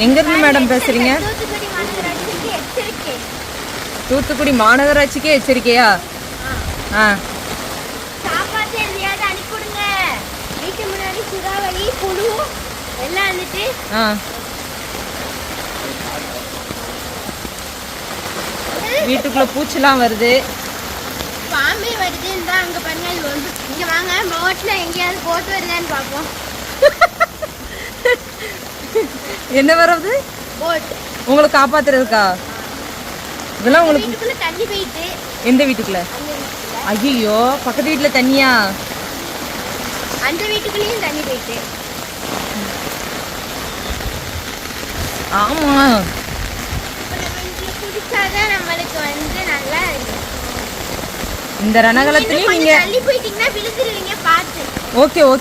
எங்க இருந்து மேடம் பேசுறீங்க? தூத்துக்குடி மாநகராட்சிக்கு எச்சரிக்கையா? ஆ. வீட்டுக்குள்ள பூச்சிலாம் வருது. பாம்பே வருது அங்க பாருங்க. இங்க வாங்க ரோட்ல எங்கேயாவது போட்டு வருதான்னு பார்ப்போம். என்ன வர்றது? உங்களை காப்பாத்துறதுக்கா? இதெல்லாம் உங்களுக்கு தண்ணி போயிட்டு. எந்த வீட்டுக்குள்ள? ஐயோ பக்கத்து வீட்டுல தண்ணியா? அந்த வீட்டுக்குள்ளேயும் தண்ணி போயிட்டு. ஆமா. குடிச்சாதான் நம்மளுக்கு வந்து நல்லா இந்த ரணகலத்திலயும் நீங்க தள்ளி போயிட்டீங்கன்னா விழுந்துருவீங்க பார்த்து. Okay okay.